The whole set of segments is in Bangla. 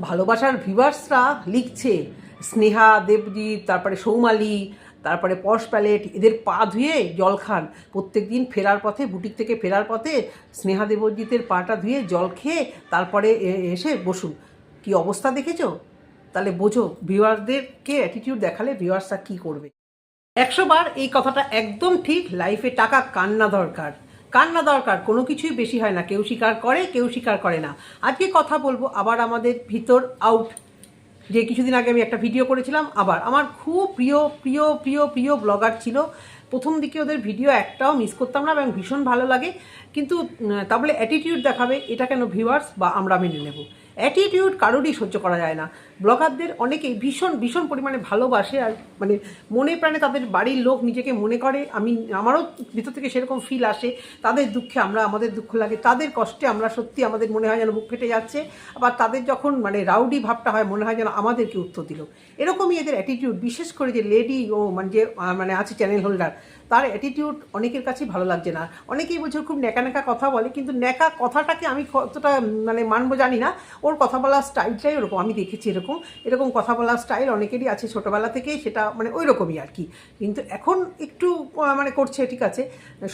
ভালোবাসার ভিভার্সরা লিখছে, স্নেহা, দেবজিৎ, তারপরে সৌমালি, তারপরে পশ প্যালেট, এদের পা ধুয়ে জল খান। প্রত্যেক দিন ফেরার পথে, বুটিক থেকে ফেরার পথে স্নেহা, দেবজিতের পাটা ধুয়ে জল খেয়ে তারপরে এসে বসুন। কি অবস্থা দেখেছ? তাহলে বোঝো, ভিউয়ারদেরকে অ্যাটিটিউড দেখালে ভিউয়ার্সরা কী করবে? একশো বার এই কথাটা একদম ঠিক লাইফে টাকা কান্না দরকার? কান্না দরকার, কোনো কিছুই বেশি হয় না। কেউ স্বীকার করে, কেউ স্বীকার করে না। আজকে কথা বলব আবার আমাদের ভিতর আউট যে কিছুদিন আগে আমি একটা ভিডিও করেছিলাম, আবার। আমার খুব প্রিয় প্রিয় প্রিয় প্রিয় ব্লগার ছিল। প্রথম দিকে ওদের ভিডিও একটাও মিস করতাম না, এবং ভীষণ ভালো লাগে। কিন্তু তা বলে অ্যাটিটিউড দেখাবে, এটা কেন ভিউয়ার্স বা আমরা মেনে নেব? অ্যাটিটিউড কারোরই সহ্য করা যায় না। ব্লগারদের অনেকেই ভীষণ ভীষণ পরিমাণে ভালোবাসে আর মানে মনে প্রাণে তাদের বাড়ির লোক নিজেকে মনে করে। আমি, আমারও ভিতর থেকে সেরকম ফিল আসে। তাদের দুঃখে আমরা, আমাদের দুঃখ লাগে। তাদের কষ্টে আমরা সত্যি আমাদের মনে হয় যেন বুক ফেটে যাচ্ছে। আবার তাদের যখন মানে রাউডি ভাবটা হয়, মনে হয় যেন আমাদেরকে উত্তর দিল। এরকমই এদের অ্যাটিটিউড বিশেষ করে যে লেডি ও মানে যে মানে আছে চ্যানেল হোল্ডার তার অ্যাটিটিউড অনেকের কাছেই ভালো লাগছে না। অনেকেই বলছে, খুব ন্যাকা ন্যাকা কথা বলে, কিন্তু ন্যাকা কথাটাকে আমি কতটা মানে মানবো জানি না। ওর কথা বলার স্টাইলটাই ওরকম, আমি দেখেছি এরকম। এরকম কথা বলার স্টাইল অনেকেরই আছে ছোটোবেলা থেকেই, সেটা মানে ওই রকমই আর কি। কিন্তু এখন একটু মানে করছে, ঠিক আছে?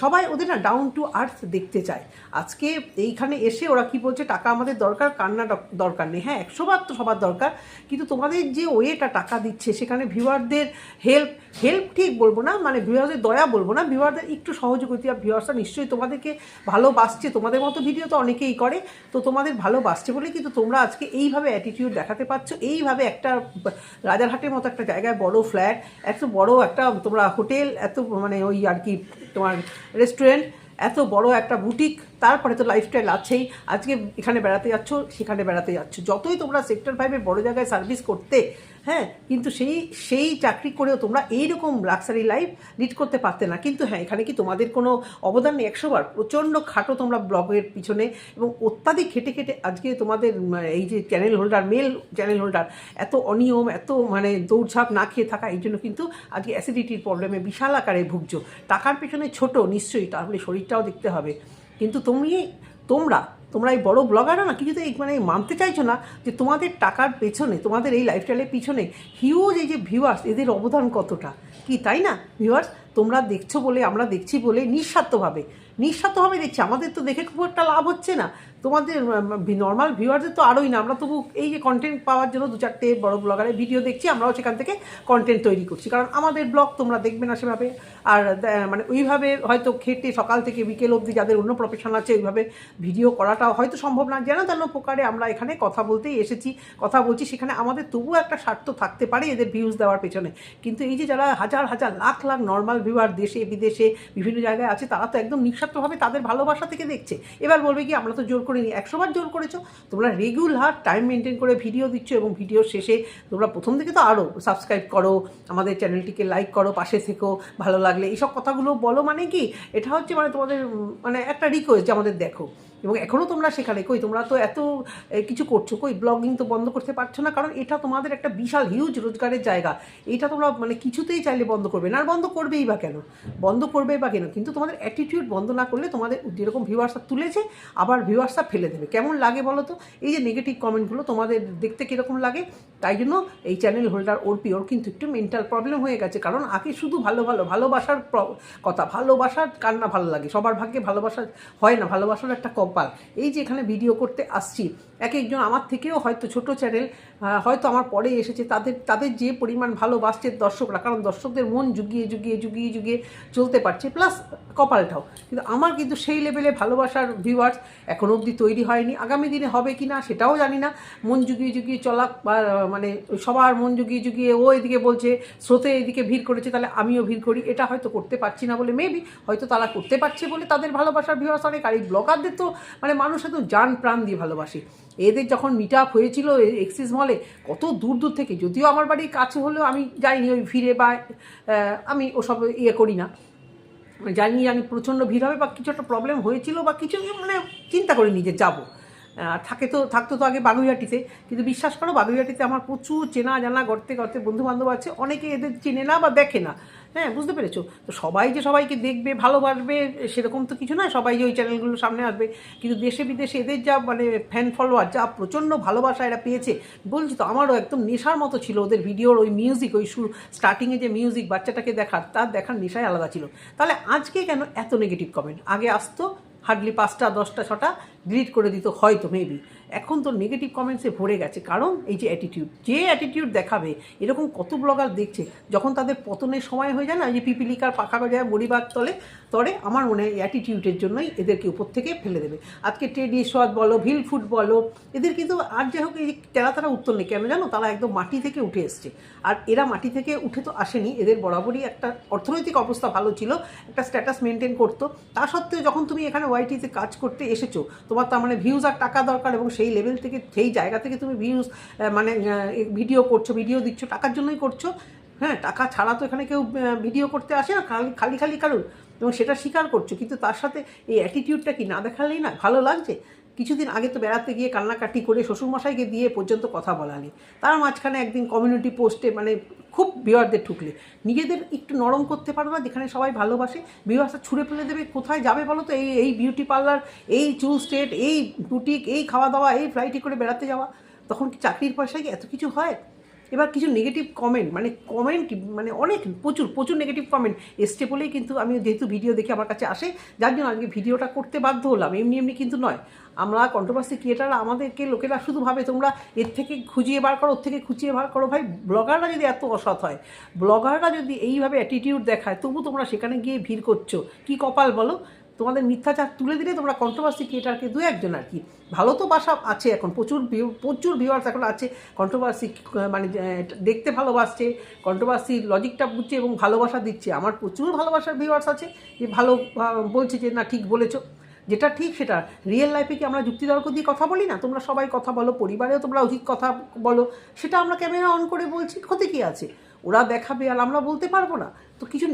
সবাই ওদের না ডাউন টু আর্থ দেখতে চায়। আজকে এইখানে এসে ওরা কি বলছে, টাকা আমাদের দরকার, কান্না দরকার নেই। হ্যাঁ একশো বার তো সবার দরকার, কিন্তু তোমাদের যে ওয়েটা টাকা দিচ্ছে, সেখানে ভিউয়ারদের হেল্প হেল্প ঠিক বলব না মানে ভিউয়ারদের দয়া বলব না ভিউয়ারদের একটু সহযোগিতা ভিউয়ার্সরা নিশ্চয়ই তোমাদেরকে ভালোবাসছে। তোমাদের মতো ভিডিও তো অনেকেই করে। তো তোমাদের ভালোবাসছে বলে কিন্তু তোমরা আজকে এইভাবে অ্যাটিটিউড দেখাতে পারছ। এইভাবে একটা রাজারহাটের মতো একটা জায়গায় বড় ফ্ল্যাট এত বড় একটা তোমরা হোটেল, এত মানে ওই আর কি তোমার রেস্টুরেন্ট এত বড় একটা বুটিক তারপরে তো লাইফস্টাইল আছেই। আজকে এখানে বেড়াতে যাচ্ছ, সেখানে বেড়াতে যাচ্ছ। যতই তোমরা সেক্টর ফাইভে বড় জায়গায় সার্ভিস করতে হ্যাঁ কিন্তু সেই সেই চাকরি করেও তোমরা এইরকম লাক্সারি লাইফ লিড করতে পারতে না। কিন্তু হ্যাঁ এখানে কি তোমাদের কোনো অবদান নেই? একশোবার প্রচণ্ড খাটো তোমরা ব্লগের পিছনে এবং অত্যাধিক খেটে খেটে আজকে তোমাদের এই যে channel holder male channel holder এত অনিয়ম, এত মানে দৌড়ঝাঁপ না খেয়ে থাকা, এই জন্য কিন্তু আজকে অ্যাসিডিটির প্রবলেমে বিশাল আকারে ভুগছো। টাকার পেছনে ছোট, নিশ্চয়ই, তাহলে শরীরটাও দেখতে হবে। কিন্তু তুমি, তোমরা তোমরা এই বড় ব্লগাররা না কিছুতে এই মানে মানতে চাইছো না যে তোমাদের টাকার পেছনে, তোমাদের এই লাইফস্টাইলের পিছনে হিউজ এই যে ভিউয়ার্স এদের অবদান কতটা? কি তাই না? ভিউয়ার্স তোমরা দেখছ বলে, আমরা দেখছি বলে নিঃস্বার্থভাবে। নিঃস্বার্থভাবে দেখছি, আমাদের তো দেখে খুব একটা লাভ হচ্ছে না। তোমাদের নর্মাল ভিউয়ারদের তো আরোই না। আমরা তবু এই যে কন্টেন্ট পাওয়ার জন্য দু চারটে বড় ব্লগারের ভিডিও দেখছি, আমরাও সেখান থেকে কন্টেন্ট তৈরি করছি। কারণ আমাদের ব্লগ তোমরা দেখবে না সেভাবে। আর মানে ওইভাবে হয়তো খেটে সকাল থেকে বিকেল অবধি যাদের অন্য প্রফেশন আছে, ওইভাবে ভিডিও করাটা হয়তো সম্ভব না। যেন তেন প্রকারে আমরা এখানে কথা বলতেই এসেছি, কথা বলছি। সেখানে আমাদের তবুও একটা স্বার্থ থাকতে পারে এদের ভিউজ দেওয়ার পেছনে। কিন্তু এই যে যারা হাজার হাজার, লাখ লাখ নর্মাল ভিউয়ার দেশে, বিদেশে, বিভিন্ন জায়গায় আছে, তারা তো একদম নিঃস্বার্থভাবে তাদের ভালোবাসা থেকে দেখছে। এবার বলবে কি, আমরা তো জোর করিনি একশোবার জোর করেছ, তোমরা রেগুলার টাইম মেনটেন করে ভিডিও দিচ্ছ এবং ভিডিও শেষে তোমরা প্রথম থেকে তো আরও সাবস্ক্রাইব করো, আমাদের চ্যানেলটিকে লাইক করো, পাশে থেকো, ভালো লাগলে। এইসব কথাগুলো বলো মানে কি? এটা হচ্ছে মানে তোমাদের মানে একটা রিকোয়েস্ট যে আমাদের দেখো। এবং এখনও তোমরা সেখানে, কই তোমরা তো এত কিছু করছ, কই ব্লগিং তো বন্ধ করতে পারছ না, কারণ এটা তোমাদের একটা বিশাল হিউজ রোজগারের জায়গা। এটা তোমরা মানে কিছুতেই চাইলে বন্ধ করবে না, আর বন্ধ করবেই বা কেন? বন্ধ করবে বা কেন? কিন্তু তোমাদের অ্যাটিটিউড বন্ধ না করলে তোমাদের যেরকম ভিউয়ার্সটা তুলেছে, আবার ভিউয়ার্সটা ফেলে দেবে। কেমন লাগে বলো তো? এই যে নেগেটিভ কমেন্টগুলো তোমাদের দেখতে কীরকম লাগে? তাই জন্য এই চ্যানেল হোল্ডার ওর পিওর কিন্তু একটু মেন্টাল প্রবলেম হয়ে গেছে, কারণ আগে শুধু ভালো ভালো, ভালোবাসার কথা, ভালোবাসার কান্না ভালো লাগে? সবার ভাগ্যে ভালোবাসা হয় না, ভালোবাসার একটা কপাল এই যে এখানে ভিডিও করতে আসছি, এক একজন আমার থেকেও হয়তো ছোট চ্যানেল হয়তো আমার পরে এসেছে, তাদের তাদের যে পরিমাণ ভালোবাসছে দর্শকরা, কারণ দর্শকদের মন জুগিয়ে জুগিয়ে জুগিয়ে জুগিয়ে চলতে পারছে প্লাস কপালটাও। কিন্তু আমার কিন্তু সেই লেভেলে ভালোবাসার ভিউয়ার্স এখন অবধি তৈরি হয়নি। আগামী দিনে হবে কি না সেটাও জানি না। মন জুগিয়ে জুগিয়ে চলা মানে সবার মন জুগিয়ে জুগিয়ে ও এদিকে বলছে, স্রোতে এদিকে ভিড় করেছে, তাহলে আমিও ভিড় করি। এটা হয়তো করতে পারছি না বলে মেবি হয়তো তারা করতে পারছে বলে তাদের ভালোবাসার ভিউয়ার্স অনেক। আর এই ব্লগারদের তো মানে মানুষ এত যান প্রাণ দিয়ে ভালোবাসে। এদের যখন মিট আপ হয়েছিল এক্সিস মলে কত দূর দূর থেকে, যদিও আমার বাড়ির কাছে হলেও আমি যাইনি, ওই ভিড়ে বা আমি ওসব ইয়ে করি না। জানি জানি প্রচণ্ড ভিড় হবে বা কিছু একটা প্রবলেম হয়েছিল বা কিছু মানে চিন্তা করিনি যে যাব। থাকে তো থাকতো তো আগে বাগুইহাটিতে। কিন্তু বিশ্বাস করো, বাগুইহাটিতে আমার প্রচুর চেনা জানা গর্তে গর্তে বন্ধু বান্ধব আছে, অনেকে এদের চেনে না বা দেখে না। হ্যাঁ বুঝতে পেরেছ? তো সবাই যে সবাইকে দেখবে, ভালোবাসবে, সেরকম তো কিছু নয় সবাই যে ওই চ্যানেলগুলো সামনে আসবে। কিন্তু দেশে বিদেশে এদের যা মানে ফ্যান ফলোয়ার যা প্রচণ্ড ভালোবাসা এরা পেয়েছে, বলছি তো আমারও একদম নেশার মতো ছিল ওদের ভিডিওর ওই মিউজিক ওই শুরু স্টার্টিংয়ে যে মিউজিক বাচ্চাটাকে দেখার, তার দেখার নেশাই আলাদা ছিল। তাহলে আজকে কেন এত নেগেটিভ কমেন্ট আগে আসতো হার্ডলি পাঁচটা দশটা ছটা গ্রিট করে দিত হয়তো মেবি এখন তো নেগেটিভ কমেন্টসে ভরে গেছে। কারণ এই যে অ্যাটিটিউড যে অ্যাটিটিউড দেখাবে, এরকম কত ব্লগার দেখছে, যখন তাদের পতনের সময় হয়ে যায় না যে পিপিলিকার পাখা গজায় মরিবার তলে, তরে আমার মনে হয় অ্যাটিটিউডের জন্যই এদেরকে উপর থেকে ফেলে দেবে। আজকে টেডি সোয়াদ বলো, ভিল ফুড বলো, এদের কিন্তু আর যাই হোক এই তেরা তারা উত্তর নেই। কেন জানো? তারা একদম মাটি থেকে উঠে এসছে। আর এরা মাটি থেকে উঠে তো আসেনি। এদের বরাবরই একটা অর্থনৈতিক অবস্থা ভালো ছিল, একটা স্ট্যাটাস মেনটেন করতো। তা সত্ত্বেও যখন তুমি এখানে ওয়াইটিতে কাজ করতে এসেছ, তোমার তার মানে ভিউজ আর টাকা দরকার এবং সেই লেভেল থেকে, সেই জায়গা থেকে তুমি ভিউজ মানে ভিডিও করছ ভিডিও দিচ্ছ, টাকার জন্যই করছ। হ্যাঁ টাকা ছাড়া তো এখানে কেউ ভিডিও করতে আসে না, খালি খালি খালি কারণ। এবং সেটা স্বীকার করছ। কিন্তু তার সাথে এই অ্যাটিটিউডটা কি না দেখালেই না? ভালো লাগছে? কিছুদিন আগে তো বেড়াতে গিয়ে কান্নাকাটি করে শ্বশুরমশাইকে দিয়ে পর্যন্ত কথা বলালি। তার মাঝখানে একদিন কমিউনিটি পোস্টে মানে খুব বিওয়ারদের ঠুকলে। নিজেদের একটু নরম করতে পারো না, যেখানে সবাই ভালোবাসে বিওয়ার্সটা ছুঁড়ে ফেলে দেবে, কোথায় যাবে বলো তো? এই এই বিউটি পার্লার এই চুল স্টেট এই বুটিক এই খাওয়া দাওয়া এই ফ্লাইটে করে বেড়াতে যাওয়া। তখন কি চাকরির পয়সায় কি এত কিছু হয়? এবার কিছু নেগেটিভ কমেন্ট মানে কমেন্ট মানে অনেক, প্রচুর প্রচুর নেগেটিভ কমেন্ট এসছে বলেই কিন্তু আমি যেহেতু ভিডিও দেখে আমার কাছে আসে, যার জন্য আজকে ভিডিওটা করতে বাধ্য হলাম, এমনি এমনি কিন্তু নয়। আমরা কন্ট্রোভার্সি ক্রিয়েটাররা আমাদেরকে লোকেরা শুধু ভাবে তোমরা এর থেকে খুঁজিয়ে বার করো, ওর থেকে খুঁজিয়ে বার করো। ভাই ব্লগাররা যদি এত অসৎ হয় ব্লগাররা যদি এইভাবে অ্যাটিটিউড দেখায়, তবু তোমরা সেখানে গিয়ে ভিড় করছ। কি কপাল বলো? তোমাদের মিথ্যাচার তুলে দিলে তোমরা কন্ট্রোভার্সি ক্রিয়েটারকে দু একজন আর কি। ভালো তো বাসা আছে এখন, প্রচুর view- প্রচুর ভিউয়ার্স এখন আছে। কন্ট্রোভার্সি মানে দেখতে ভালোবাসছে কন্ট্রোভার্সি লজিকটা বুঝছে এবং ভালোবাসা দিচ্ছে। আমার প্রচুর ভালোবাসার ভিউয়ার্স আছে, যে ভালো বলছে যে, না, ঠিক বলেছ। যেটা ঠিক, সেটা রিয়েল লাইফে কি আমরা যুক্তিতর্ক দিয়ে কথা বলি না? তোমরা সবাই কথা বলো, পরিবারেও তোমরা উচিত কথা বলো। সেটা আমরা ক্যামেরা অন করে বলছি, ক্ষতি কী আছে? ওরা দেখাবে আর আমরা বলতে পারব না। তো কিছু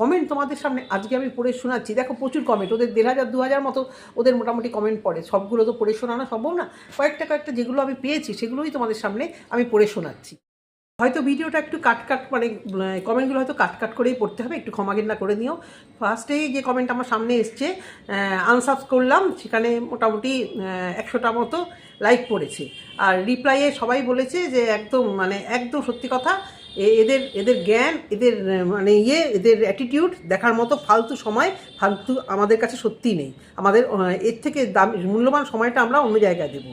কমেন্ট তোমাদের সামনে আজকে আমি পড়ে শোনাচ্ছি। দেখো প্রচুর কমেন্ট ওদের দেড় হাজার, দু হাজার মতো ওদের মোটামুটি কমেন্ট পড়ে। সবগুলো তো পড়ে শোনানো সম্ভব না। কয়েকটা কয়েকটা যেগুলো আমি পেয়েছি, সেগুলোই তোমাদের সামনে আমি পড়ে শোনাচ্ছি। হয়তো ভিডিওটা একটু কাট কাট মানে কমেন্টগুলো হয়তো কাট কাট করেই পড়তে হবে। একটু ক্ষমাগিন্না করে নিও। ফার্স্টেই যে কমেন্ট আমার সামনে এসছে আনসাবস করলাম, সেখানে মোটামুটি একশোটা মতো লাইক পড়েছে। আর রিপ্লাইয়ে সবাই বলেছে যে একদম মানে একদম সত্যি কথা এদের এদের জ্ঞান, এদের মানে ইয়ে এদের অ্যাটিটিউড দেখার মতো ফালতু সময় ফালতু আমাদের কাছে সত্যিই নেই। আমাদের এর থেকে দাম, মূল্যবান সময়টা আমরা অন্য জায়গায় দেবো।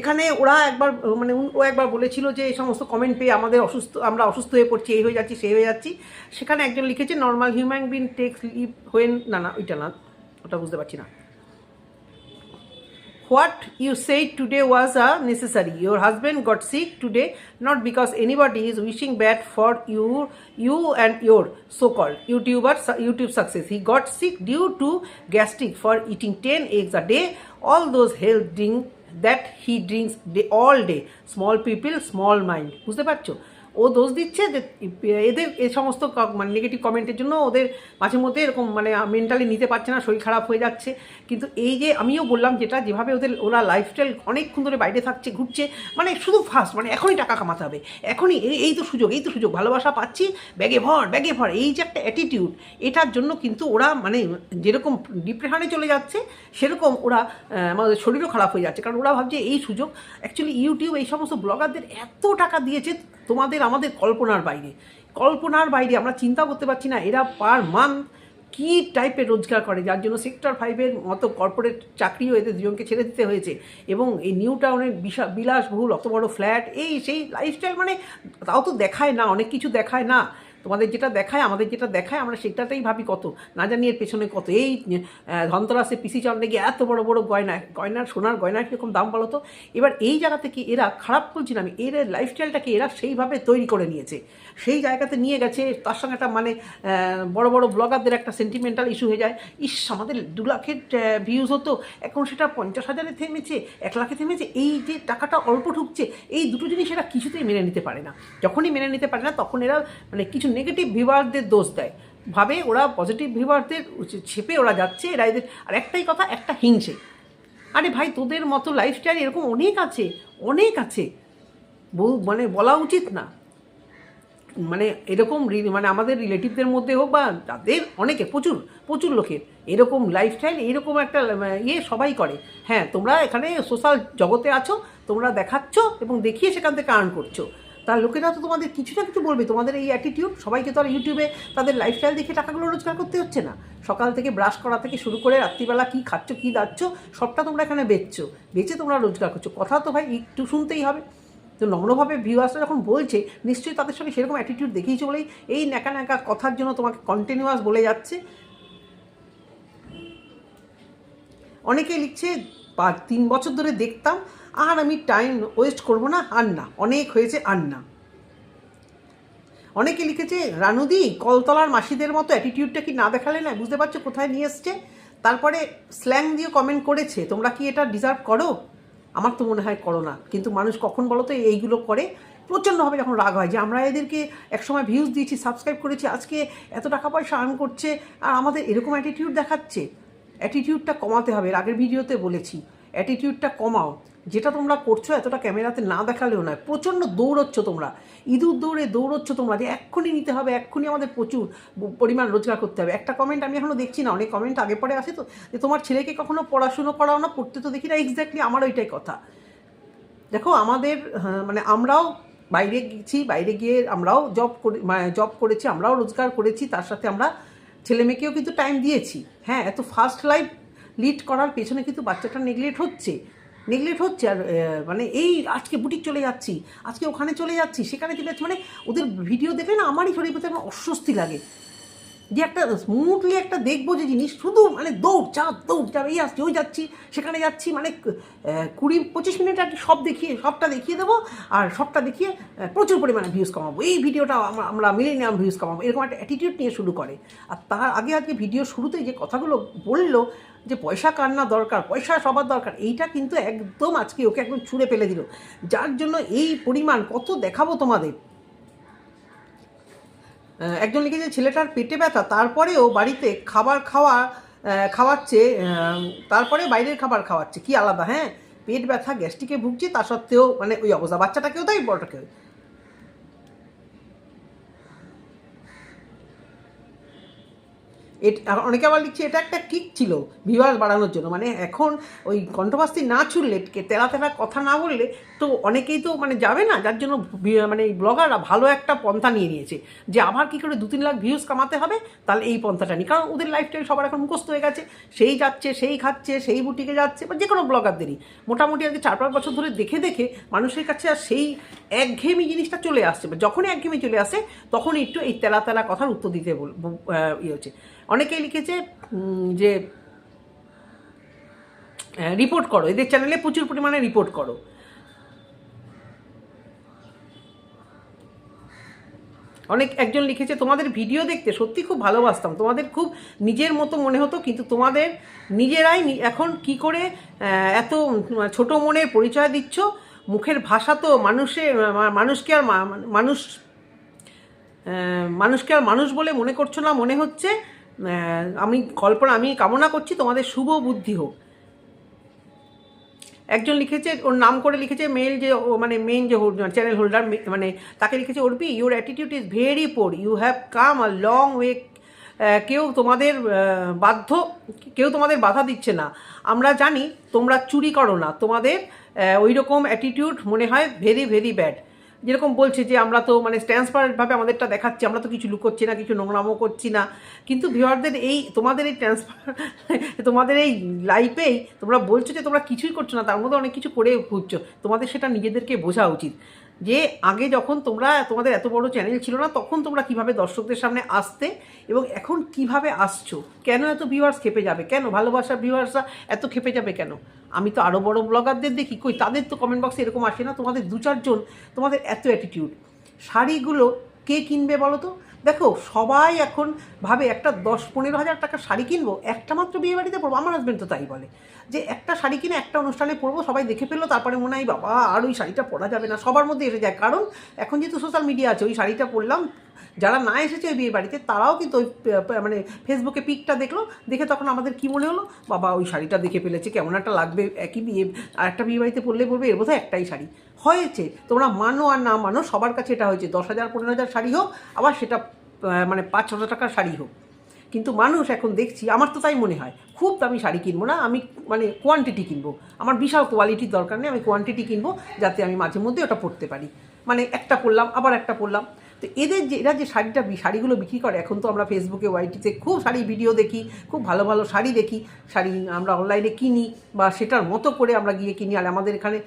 এখানে ওরা একবার মানে ও একবার বলেছিল যে এই সমস্ত কমেন্ট পেয়ে আমাদের অসুস্থ, আমরা অসুস্থ হয়ে পড়ছি, এই হয়ে যাচ্ছি সেই হয়ে যাচ্ছি। সেখানে একজন লিখেছে normal human being takes live when না না, ওইটা না, ওটা বুঝতে পারছি না। What you said today was uh, necessary your husband got sick today not because anybody is wishing bad for you you and your so-called youtuber youtube success he got sick due to gastric for eating 10 eggs a day all those health drink that he drinks all day small people small mind বুঝতে পারছ ও দোষ দিচ্ছে যে এদের এ সমস্ত মানে নেগেটিভ কমেন্টের জন্য ওদের মাঝে মধ্যে এরকম মানে মেন্টালি নিতে পারছে না, শরীর খারাপ হয়ে যাচ্ছে। কিন্তু এই যে আমিও বললাম যেটা, যেভাবে ওদের ওরা লাইফস্টাইল অনেকক্ষণ ধরে বাইরে থাকছে, ঘুরছে মানে শুধু ফার্স্ট মানে এখনই টাকা কামাতে হবে। এখনই এই- এই তো সুযোগ, এই তো সুযোগ, ভালোবাসা পাচ্ছি, ব্যাগে ভর ব্যাগে ভর। এই যে একটা অ্যাটিটিউড এটার জন্য কিন্তু ওরা মানে যেরকম ডিপ্রেশনে চলে যাচ্ছে, সেরকম ওরা আমাদের শরীরও খারাপ হয়ে যাচ্ছে। কারণ ওরা ভাবছে এই সুযোগ অ্যাকচুয়ালি ইউটিউব এই সমস্ত ব্লগারদের এত টাকা দিয়েছে তোমাদের, আমাদের কল্পনার বাইরে। কল্পনার বাইরে আমরা চিন্তা করতে পারছি না, এরা পার মান্থ কী টাইপের রোজগার করে, যার জন্য সেক্টর ফাইভের মতো কর্পোরেট চাকরিও এদের দুজনকে ছেড়ে দিতে হয়েছে এবং এই নিউ টাউনের বিলাসবহুল, অত বড় ফ্ল্যাট, এই সেই লাইফস্টাইল মানে তাও তো দেখায় না, অনেক কিছু দেখায় না। তোমাদের যেটা দেখায়, আমাদের যেটা দেখায়, আমরা সেটাতেই ভাবি কত। না জানি এর পেছনে কত। এই ধনতরাসে পিসি চন্দ্রে গিয়ে এত বড় বড় গয়না, গয়নার, সোনার গয়নার কীরকম দাম বলো তো? এবার এই জায়গা থেকে এরা খারাপ বলছি না আমি, এর লাইফস্টাইলটাকে এরা সেইভাবে তৈরি করে নিয়েছে। সেই জায়গাতে নিয়ে গেছে, তার সঙ্গে একটা মানে বড় বড় ব্লগারদের একটা সেন্টিমেন্টাল ইস্যু হয়ে যায়। ইস, আমাদের দু লাখের ভিউজ হতো, এখন সেটা পঞ্চাশ হাজারে থেমেছে, এক লাখে থেমেছে, এই যে টাকাটা অল্প ঢুকছে, এই দুটো জিনিস এরা কিছুতেই মেনে নিতে পারে না। যখনই মেনে নিতে পারে না, তখন এরা মানে কিছু নেগেটিভ ভিউয়ারদের দোষ দেয়। ভাবে ওরা পজিটিভ ভিউয়ারদের ছেপে ওরা যাচ্ছে, এরা এদের, আর একটাই কথা, একটা হিংসে। আরে ভাই, তোদের মতো লাইফস্টাইল এরকম অনেক আছে অনেক আছে। বউ মানে বলা উচিত না। মানে এরকম মানে আমাদের রিলেটিভদের মধ্যে হোক বা তাদের অনেকে, প্রচুর প্রচুর লোকের, এরকম লাইফস্টাইল এরকম একটা ইয়ে সবাই করে। হ্যাঁ তোমরা এখানে সোশ্যাল জগতে আছো, তোমরা দেখাচ্ছ এবং দেখিয়ে সেখান থেকে আর্ন করছ। তার লোকেরা তো তোমাদের কিছু না কিছু বলবে, তোমাদের এই অ্যাটিটিউড সবাইকে তো আর ইউটিউবে তাদের লাইফস্টাইল দেখে টাকাগুলো রোজগার করতে হচ্ছে না। সকাল থেকে ব্রাশ করা থেকে শুরু করে রাত্রিবেলা কী খাচ্ছ, কী দাচ্ছ, সবটা তোমরা এখানে বেচছো, বেচে তোমরা রোজগার করছ। কথা তো ভাই একটু শুনতেই হবে। তো নম্রভাবে ভিউয়ার্সরা যখন বলছে, নিশ্চয়ই তাদের সঙ্গে সেরকম অ্যাটিটিউড দেখিয়েছে বলেই এই ন্যাকা ন্যাকা কথার জন্য তোমাকে কন্টিনিউয়াস বলে যাচ্ছে। অনেকে লিখছে, পাঁচ তিন বছর ধরে দেখতাম আর আমি টাইম ওয়েস্ট করব না, আর না। অনেক হয়েছে, আর না। অনেকে লিখেছে, রানুদি, কলতলার মাসিদের মতো অ্যাটিটিউডটা কি না দেখালে না? বুঝতে পারছ কোথায় নিয়ে এসছে? তারপরে স্ল্যাং দিয়ে কমেন্ট করেছে, তোমরা কি এটা ডিজার্ভ করো? আমার তো মনে হয় করো না। কিন্তু মানুষ কখন বলো তো, এইগুলো করে। প্রচণ্ডভাবে যখন রাগ হয় যে, আমরা এদেরকে একসময় ভিউজ দিয়েছি সাবস্ক্রাইব করেছি, আজকে এত টাকা পয়সা আর্ন করছে, আর আমাদের এরকম অ্যাটিটিউড দেখাচ্ছে। অ্যাটিটিউডটা কমাতে হবে। আগের ভিডিওতে বলেছি। অ্যাটিটিউডটা কমাও। যেটা তোমরা করছ এতটা ক্যামেরাতে না দেখালেও নয় প্রচণ্ড দৌড়চ্ছ তোমরা। ইঁদুর দৌড়ে দৌড়চ্ছ তোমরা যে এক্ষুনি নিতে হবে এক্ষুনি আমাদের প্রচুর পরিমাণ রোজগার করতে হবে। একটা কমেন্ট আমি এখনও দেখছি না অনেক কমেন্ট আগে পরে আসে তো যে তোমার ছেলেকে কখনো পড়াশুনো করাও না পড়তে তো দেখি না এক্স্যাক্টলি আমার ওইটাই কথা। দেখো আমাদের হ্যাঁ, মানে আমরাও বাইরে গেছি বাইরে গিয়ে আমরাও জব করে মানে জব করেছি আমরাও রোজগার করেছি তার সাথে আমরা ছেলে মেয়েকেও কিন্তু টাইম দিয়েছি। হ্যাঁ এত ফার্স্ট লাইফ লিড করার পেছনে কিন্তু বাচ্চাটা নেগলেক্ট হচ্ছে। নেগলেক্ট হচ্ছে আর মানে এই আজকে বুটিক চলে যাচ্ছি, আজকে ওখানে চলে যাচ্ছি, সেখানে চলে যাচ্ছি মানে ওদের ভিডিও দেখলে না আমারই শরীর প্রতি আমার অস্বস্তি লাগে। যে একটা স্মুথলি একটা দেখব যে জিনিস, শুধু মানে দৌড়, চাপ দৌড়, চাপ, এই আসছি, ওই যাচ্ছি, সেখানে যাচ্ছি মানে কুড়ি, পঁচিশ মিনিট আর সব দেখিয়ে, সবটা দেখিয়ে দেবো আর সবটা দেখিয়ে প্রচুর পরিমাণে ভিউজ কমাবো। এই ভিডিওটা আমরা আমরা মিলেনিয়াম ভিউজ কমাবো। এরকম একটা অ্যাটিটিউড নিয়ে শুরু করে। আর তার আগে আজকে ভিডিও শুরুতে যে কথাগুলো বলল যে পয়সা কার না দরকার, পয়সা সবার দরকার, এইটা কিন্তু একদম আজকে ওকে একদম ছুঁড়ে ফেলে দিল। যার জন্য এই পরিমাণ, কত দেখাবো তোমাদের? একজন লিখেছে, ছেলেটার পেটে ব্যথা তারপরেও বাড়িতে খাবার খাওয়া খাওয়াচ্ছে তারপরে বাইরের খাবার খাওয়াচ্ছে। কি আলাদা হ্যাঁ? পেট ব্যথা, গ্যাস্ট্রিকে ভুগছে, তা সত্ত্বেও মানে ওই অবস্থা, বাচ্চাটাকেও তাই, বড়টাকেও এট আর অনেকে আবার লিখছে, এটা একটা ঠিক ছিল ভিউয়ার্স বাড়ানোর জন্য। মানে এখন ওই কণ্ঠপাস্তি না ছুড়লে তেলা তেরা কথা না বললে তো অনেকেই তো মানে যাবে না, যার জন্য মানে এই ব্লগাররা ভালো একটা পন্থা নিয়ে নিয়েছে, যে আবার কী করে দু তিন লাখ ভিউজ কামাতে হবে, তাহলে এই পন্থাটা নিই। কারণ ওদের লাইফস্টাইল সবার এখন মুখস্থ হয়ে গেছে, সেই যাচ্ছে, সেই খাচ্ছে, সেই বুটিকে যাচ্ছে, বা যে কোনো ব্লগারদেরই মোটামুটি আজকে চার পাঁচ বছর ধরে দেখে দেখে মানুষের কাছে আর সেই একঘেয়েমি জিনিসটা চলে আসছে, বা যখনই একঘেয়েমি চলে আসে, তখন একটু এই তেলা তেলা কথার উত্তর দিতে বল ইয়ে হচ্ছে। অনেকেই লিখেছে যে রিপোর্ট করো, এদের চ্যানেলে প্রচুর পরিমাণে রিপোর্ট করো। অনেক একজন লিখেছে, তোমাদের ভিডিও দেখতে সত্যি খুব ভালোবাসতাম। তোমাদের খুব নিজের মতো মনে হতো, কিন্তু তোমাদের নিজেরাই এখন কি করে এত ছোট মনের পরিচয় দিচ্ছ? মুখের ভাষা তো মানুষের মা- মানুষকে আর মানুষ মানুষকে আর মানুষ বলে মনে করছ না, মনে হচ্ছে আমি কল্পনা, আমি কামনা করছি তোমাদের শুভ বুদ্ধি হোক। একজন লিখেছে, ওর নাম করে লিখেছে মেল যে ও মানে মেন যে চ্যানেল হোল্ডার মানে তাকে লিখেছে ওরপি your attitude is very poor you have come a long way কেউ তোমাদের বাধ্য, কেউ তোমাদের বাধা দিচ্ছে না। আমরা জানি তোমরা চুরি করো না। তোমাদের ওই রকম অ্যাটিটিউড মনে হয় ভেরি ভেরি ব্যাড যেরকম বলছে যে আমরা তো মানে ট্রান্সপারেন্টভাবে আমাদেরটা দেখাচ্ছি, আমরা তো কিছু লুকোচ্ছি না, কিছু নোংরামো করছি না। কিন্তু ভিওয়ারদের এই, তোমাদের এই ট্রান্সফার তোমাদের এই লাইফেই তোমরা বলছো যে তোমরা কিছুই করছ না, তার মধ্যে অনেক কিছু করে ঘুরছো। তোমাদের সেটা নিজেদেরকে বোঝা উচিত। যে আগে যখন তোমরা তোমাদের এত বড় চ্যানেল ছিল না, তখন তোমরা কীভাবে দর্শকদের সামনে আসতে এবং এখন কীভাবে আসছো? কেন এত ভিউয়ার্স খেপে যাবে? কেন ভালোবাসার ভিউয়ার্সরা এত খেপে যাবে কেন? আমি তো আরও বড় ব্লগারদের দেখি, কই তাদের তো কমেন্ট বক্সে এরকম আসে না। তোমাদের দু চারজন, তোমাদের এত অ্যাটিটিউড শাড়িগুলো কে কিনবে বলো তো? দেখো, সবাই এখন ভাবে একটা দশ পনেরো হাজার টাকা শাড়ি কিনবো, একটা মাত্র বিয়ে বাড়িতে পরবো, আমার হাজব্যান্ড তো তাই বলে। যে একটা শাড়ি কিনে একটা অনুষ্ঠানে পরবো, সবাই দেখে ফেলল, তারপরে মনে হয়, বাবা, আর ওই শাড়িটা পরা যাবে না। সবার মধ্যে এসে যায়। কারণ এখন যেহেতু সোশ্যাল মিডিয়া আছে, ওই শাড়িটা পরলাম যারা না এসেছে ওই বিয়ে বাড়িতে, তারাও কিন্তু ওই মানে ফেসবুকে পিকটা দেখল, দেখে তখন আমাদের কি মনে হলো? বাবা, ওই শাড়িটা দেখে ফেলেছে, কেমন একটা লাগবে, একই বিয়ে, আর একটা বিয়ে বাড়িতে পরলে বলবে এর বোধহয় একটাই শাড়ি। হয়েছে, তোমরা মানো আর না মানো, সবার কাছে এটা হয়েছে। দশ হাজার, পনেরো হাজার শাড়ি হোক, আবার সেটা মানে পাঁচ, ছশো টাকার শাড়ি হোক। কিন্তু মানুষ এখন দেখছি, আমার তো তাই মনে হয়, খুব দামি শাড়ি কিনবো না, আমি মানে কোয়ান্টিটি কিনবো। আমার বিশাল কোয়ালিটির দরকার নেই, আমি কোয়ান্টিটি কিনবো, যাতে আমি মাঝে মধ্যে ওটা পরতে পারি। মানে একটা পরলাম, আবার একটা পরলাম। তো এদের যে, এরা যে শাড়িটা শাড়িগুলো বিক্রি করে, এখন তো আমরা ফেসবুকে ওয়াইটিতে খুব শাড়ি ভিডিও দেখি, খুব ভালো ভালো শাড়ি দেখি, শাড়ি আমরা অনলাইনে কিনি বা সেটার মতো করে আমরা গিয়ে কিনি। আর আমাদের এখানে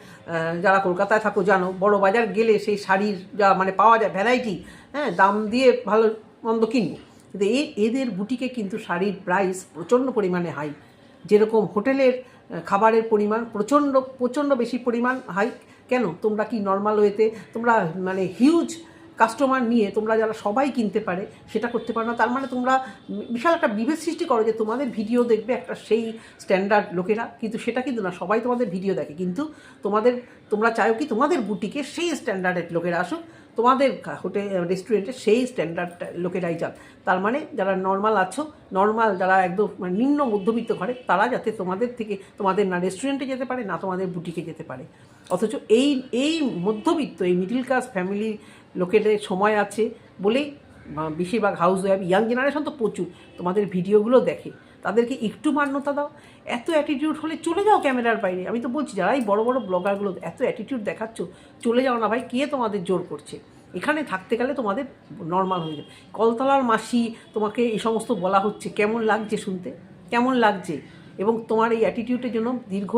যারা কলকাতায় থাকো জানো, বড় বাজার গেলে সেই শাড়ির যা মানে পাওয়া যায় ভ্যারাইটি হ্যাঁ দাম দিয়ে ভালো মন্দ কিনবো। কিন্তু এদের বুটিকে কিন্তু শাড়ির প্রাইস প্রচণ্ড পরিমাণে হাই যেরকম হোটেলের খাবারের পরিমাণ প্রচণ্ড প্রচণ্ড বেশি পরিমাণ হাই কেন? তোমরা কি নর্মাল ওয়েতে তোমরা মানে হিউজ কাস্টমার নিয়ে তোমরা যারা সবাই কিনতে পারে, সেটা করতে পারো না। তার মানে তোমরা বিশাল একটা বিভেদ সৃষ্টি করো যে তোমাদের ভিডিও দেখবে একটা সেই স্ট্যান্ডার্ড লোকেরা, কিন্তু সেটা কিন্তু না, সবাই তোমাদের ভিডিও দেখে। কিন্তু তোমাদের, তোমরা চাও কি তোমাদের বুটিকে সেই স্ট্যান্ডার্ডের লোকেরা আসুক, তোমাদের হোটেল রেস্টুরেন্টে সেই স্ট্যান্ডার্ড লোকেরাই যান তার মানে যারা নর্মাল আছো নর্মাল যারা একদম মানে নিম্ন মধ্যবিত্ত ঘরে, তারা যাতে তোমাদের থেকে, তোমাদের না রেস্টুরেন্টে যেতে পারে, না তোমাদের বুটিকে যেতে পারে। অথচ এই এই মধ্যবিত্ত, এই মিডিল ক্লাস ফ্যামিলি লোকেদের সময় আছে বলেই বেশিরভাগ হাউস ওয়াইফ ইয়াং জেনারেশন তো প্রচুর, তোমাদের ভিডিওগুলো দেখে। তাদেরকে একটু মান্যতা দাও, এত অ্যাটিটিউড হলে চলে যাও ক্যামেরার বাইরে। আমি তো বলছি, যারাই বড় বড় ব্লগারগুলো এত অ্যাটিটিউড দেখাচ্ছ, চলে যাও না ভাই, কে তোমাদের জোর করছে? এখানে থাকতে গেলে তোমাদের নর্মাল হয়ে যাবে। কলতলার মাসি, তোমাকে এই সমস্ত বলা হচ্ছে, কেমন লাগছে শুনতে? কেমন লাগছে? এবং তোমার এই অ্যাটিটিউডের জন্য দীর্ঘ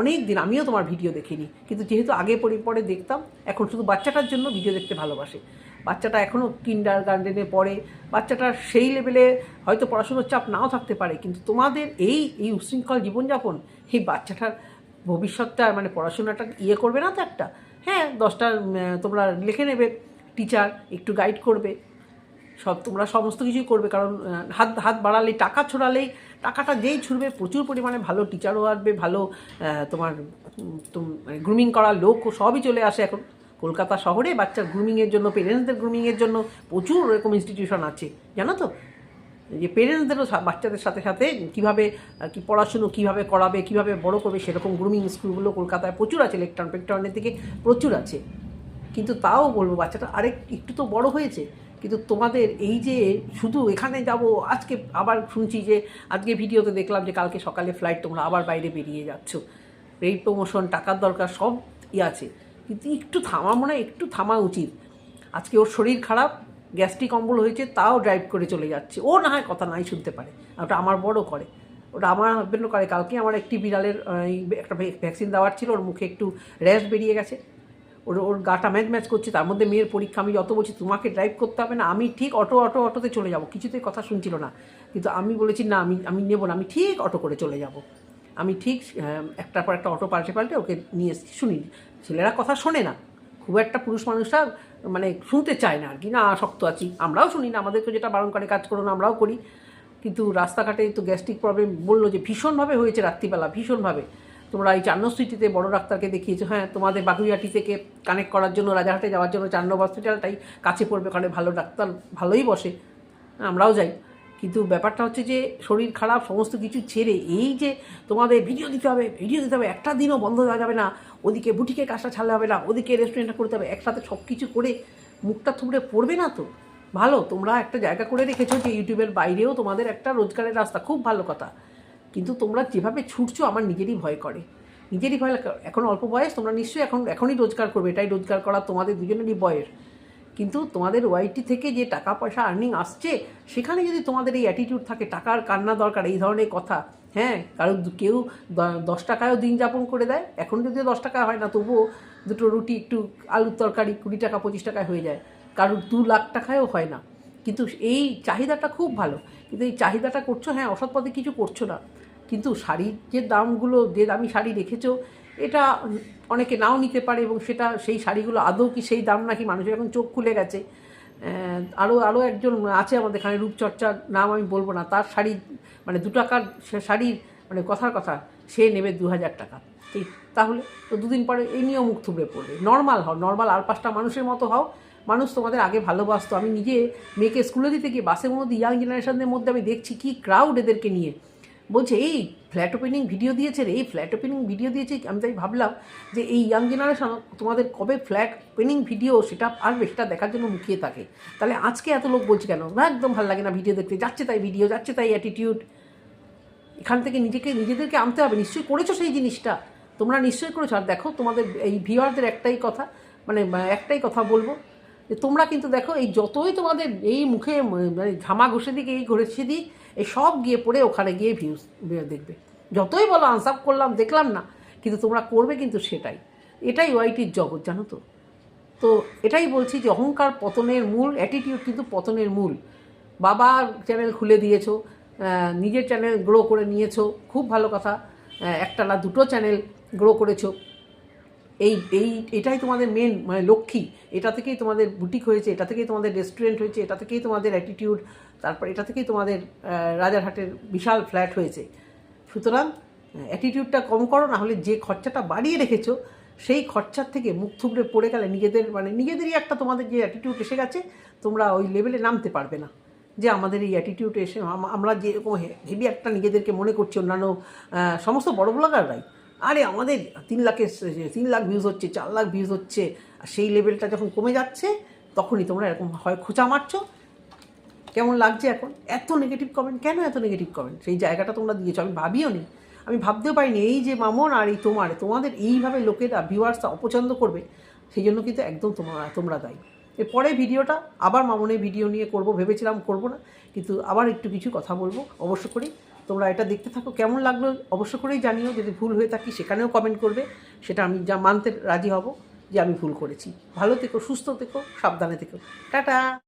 অনেক দিন আমিও তোমার ভিডিও দেখিনি। কিন্তু যেহেতু আগে পরে পরে দেখতাম, এখন শুধু বাচ্চাটার জন্য ভিডিও দেখতে ভালোবাসে। বাচ্চাটা এখনও কিন্ডার গার্ডেনে পড়ে বাচ্চাটার সেই লেভেলে হয়তো পড়াশুনোর চাপ নাও থাকতে পারে, কিন্তু তোমাদের এই এই উশৃঙ্খল জীবনযাপন, এই বাচ্চাটার ভবিষ্যৎটা মানে পড়াশোনাটা ইয়ে করবে না তো একটা? হ্যাঁ দশটা তোমরা লিখে নেবে টিচার একটু গাইড করবে। সব তোমরা সমস্ত কিছুই করবে, কারণ হাত হাত বাড়ালেই, টাকা ছড়ালেই, টাকাটা যেই ছুড়বে, প্রচুর পরিমাণে ভালো টিচারও আসবে, ভালো তোমার গ্রুমিং করার লোক সবই চলে আসে এখন কলকাতা শহরে। বাচ্চার গ্রুমিংয়ের জন্য পেরেন্টসদের গ্রুমিংয়ের জন্য প্রচুর এরকম ইনস্টিটিউশন আছে, জানো তো? যে পেরেন্টসদেরও বাচ্চাদের সাথে সাথে কীভাবে কি পড়াশুনো কীভাবে করাবে, কীভাবে বড় করবে, সেরকম গ্রুমিং স্কুলগুলো কলকাতায় প্রচুর আছে লেকটাউন পেকটাউনের দিকে প্রচুর আছে। কিন্তু তাও বলব, বাচ্চাটা আরেক, একটু তো বড় হয়েছে। কিন্তু তোমাদের এই যে শুধু এখানে যাব, আজকে আবার শুনছি যে আজকে ভিডিওতে দেখলাম যে কালকে সকালে ফ্লাইট তোমরা আবার বাইরে বেরিয়ে যাচ্ছ। রেট প্রমোশন টাকার দরকার, সব ই আছে। কিন্তু একটু থামা মনে হয়, একটু থামা উচিত। আজকে ওর শরীর খারাপ গ্যাস্ট্রিক অম্বল হয়েছে, তাও ড্রাইভ করে চলে যাচ্ছে। ও না হয় কথা নাই শুনতে পারে। ওটা আমার বড় করে। ওটা আমার হাজব্যান্ডও করে। কালকে আমার একটি বিড়ালের এই একটা ভ্যাকসিন দেওয়ার ছিল, ওর মুখে একটু র্যাশ বেরিয়ে গেছে। ওর ওর গাটা ম্যাচ ম্যাচ করছে, তার মধ্যে মেয়ের পরীক্ষা, আমি যত বলছি তোমাকে ড্রাইভ করতে হবে না, আমি ঠিক অটো অটো, অটোতে চলে যাব। কিছুতেই কথা শুনছিল না। কিন্তু আমি বলেছি, না, আমি আমি নেব না, আমি ঠিক অটো করে চলে যাব। আমি ঠিক একটার পর একটা অটো পাল্টে পাল্টে ওকে নিয়ে এসেছি। শুনি, ছেলেরা কথা শোনে না। খুব একটা পুরুষ মানুষরা মানে শুনতে চায় না আর কি। না, শক্ত আছি। আমরাও শুনি না আমাদেরকে যেটা বারণ করে কাজ করো না, আমরাও করি। কিন্তু রাস্তাঘাটে তো গ্যাস্ট্রিক প্রবলেম, বলল যে ভীষণভাবে হয়েছে রাত্রিবেলা, ভীষণভাবে। তোমরা এই চান্ন সিটিতে বড় ডাক্তারকে দেখিয়েছো। হ্যাঁ তোমাদের বাগুইয়াটি থেকে কানেক্ট করার জন্য রাজাহাটে যাওয়ার জন্য চান্ন হসপিটালটাই কাছে পড়বে ওখানে ভালো ডাক্তার ভালোই বসে। আমরাও যাই। কিন্তু ব্যাপারটা হচ্ছে যে, শরীর খারাপ, সমস্ত কিছু ছেড়ে এই যে তোমাদের ভিডিও দিতে হবে ভিডিও দিতে হবে, একটা দিনও বন্ধ দেওয়া যাবে না। ওদিকে বুটিকে কাজটা ছাড়লে হবে না, ওদিকে রেস্টুরেন্টটা করতে হবে, একসাথে সব কিছু করে মুখটা থুবড়ে পড়বে না তো? ভালো, তোমরা একটা জায়গা করে রেখেছো যে ইউটিউবের বাইরেও তোমাদের একটা রোজগারের রাস্তা। খুব ভালো কথা। কিন্তু তোমরা যেভাবে ছুটছো আমার নিজেরই ভয় করে। নিজেরই ভয় এখন অল্প বয়স, তোমরা নিশ্চয়ই এখন, এখনই রোজগার করবে। এটাই রোজগার করা তোমাদের দুজনেরই বয়স কিন্তু তোমাদের ওয়াইটি থেকে যে টাকা পয়সা আর্নিং আসছে, সেখানে যদি তোমাদের এই অ্যাটিটিউড থাকে, টাকার কান্না দরকার, এই ধরনের কথা হ্যাঁ কারণ কেউ দশ টাকায়ও দিন যাপন করে দেয়। এখন যদিও দশ টাকা হয় না, তবুও দুটো রুটি, একটু আলুর তরকারি কুড়ি টাকা, পঁচিশ টাকায় হয়ে যায়। কারোর দু লাখ টাকায়ও হয় না। কিন্তু এই চাহিদাটা খুব ভালো। কিন্তু এই চাহিদাটা করছ হ্যাঁ অসৎ পথে কিছু করছ না। কিন্তু শাড়ির যে দামগুলো, যে দামি শাড়ি রেখেছো, এটা অনেকে নাও নিতে পারে এবং সেটা, সেই শাড়িগুলো আদৌ কি সেই দাম নাকি মানুষের এখন চোখ খুলে গেছে। আরও আরও একজন আছে আমাদের এখানে, রূপচর্চার নাম আমি বলব না, তার শাড়ি মানে দু টাকার শাড়ির মানে কথার কথা, সে নেবে দু হাজার টাকা। ঠিক, তাহলে তো দুদিন পরে এই নিয়েও মুখ থুবড়ে পড়বে। নর্মাল হও, নর্মাল আর পাঁচটা মানুষের মতো হও। মানুষ তোমাদের আগে ভালোবাসতো। আমি নিজে মেয়েকে স্কুলে দিতে গিয়ে বাসের মধ্যে ইয়াং জেনারেশনদের মধ্যে আমি দেখছি কি ক্রাউড এদেরকে নিয়ে। বলছে, এই ফ্ল্যাট ওপেনিং ভিডিও দিয়েছে রে, এই ফ্ল্যাট ওপেনিং ভিডিও দিয়েছে। আমি তাই ভাবলাম যে এই ইয়াং জেনারেশন তোমাদের কবে ফ্ল্যাট ওপেনিং ভিডিও সেটা আসবে সেটা দেখার জন্য মুখিয়ে থাকে। তাহলে আজকে এত লোক বলছে কেন? একদম ভালো লাগে না ভিডিও দেখতে। যাচ্ছে তাই ভিডিও যাচ্ছে তাই অ্যাটিটিউড এখান থেকে নিজেকে, নিজেদেরকে আনতে হবে। নিশ্চয়ই করেছ সেই জিনিসটা। তোমরা নিশ্চয়ই করেছ। আর দেখো, তোমাদের এই ভিওয়ারদের একটাই কথা মানে একটাই কথা বলব যে তোমরা কিন্তু দেখো, এই যতই তোমাদের এই মুখে মানে ঝামা ঘষে দিক, এই ঘষে দিক এই সব গিয়ে পড়ে ওখানে গিয়ে ভিউজ দেখবে। যতই বলো আনসাপ করলাম, দেখলাম না, কিন্তু তোমরা করবে কিন্তু সেটাই। এটাই ওয়াইটির জগৎ, জানো তো? তো এটাই বলছি যে অহংকার পতনের মূল অ্যাটিটিউড কিন্তু পতনের মূল। বাবার চ্যানেল খুলে দিয়েছ নিজের চ্যানেল গ্রো করে নিয়েছো, খুব ভালো কথা। একটা না দুটো চ্যানেল গ্রো করেছ। এই এই, এটাই তোমাদের মেন মানে লক্ষ্মী। এটা থেকেই তোমাদের বুটিক হয়েছে, এটা থেকেই তোমাদের রেস্টুরেন্ট হয়েছে, এটা থেকেই তোমাদের অ্যাটিটিউড তারপর এটা থেকেই তোমাদের রাজারহাটের বিশাল ফ্ল্যাট হয়েছে। সুতরাং অ্যাটিটিউডটা কম করো, না হলে যে খরচাটা বাড়িয়ে রেখেছো, সেই খরচার থেকে মুখ থুবড়ে পড়ে গেলে নিজেদের মানে নিজেদেরই একটা তোমাদের যে অ্যাটিটিউড এসে গেছে, তোমরা ওই লেভেলে নামতে পারবে না। যে আমাদের এই অ্যাটিটিউড এসে, আম- আমরা যেরকম হেভি একটা নিজেদেরকে মনে করছি, অন্যান্য সমস্ত বড় ব্লগাররাই আরে আমাদের তিন লাখের তিন লাখ ভিউজ হচ্ছে, চার লাখ ভিউজ হচ্ছে সেই লেভেলটা যখন কমে যাচ্ছে, তখনই তোমরা এরকম হয় খোঁচা মারছো। কেমন লাগছে এখন? এত নেগেটিভ কমেন্ট কেন এত নেগেটিভ কমেন্ট সেই জায়গাটা তোমরা দিয়েছ, আমি ভাবিও নি। আমি ভাবতেও পারিনি, এই যে মামন আর এই তোমার, তোমাদের এইভাবে লোকেরা ভিউয়ার্সরা অপছন্দ করবে, সেই জন্য কিন্তু একদম তোমরা তোমরা দায়ী। এরপরে ভিডিওটা, আবার মামনের ভিডিও নিয়ে করব, ভেবেছিলাম করব না, কিন্তু আবার একটু কিছু কথা বলব, অবশ্য করেই তোমরা এটা দেখতে থাকো, কেমন লাগল অবশ্য করেই জানিও, যদি ভুল হয়ে থাকি সেখানেও কমেন্ট করবে, সেটা আমি যা মানতে রাজি হব যে আমি ভুল করেছি। ভালো থেকো, সুস্থ থেকো, সাবধানে থেকো। টাটা!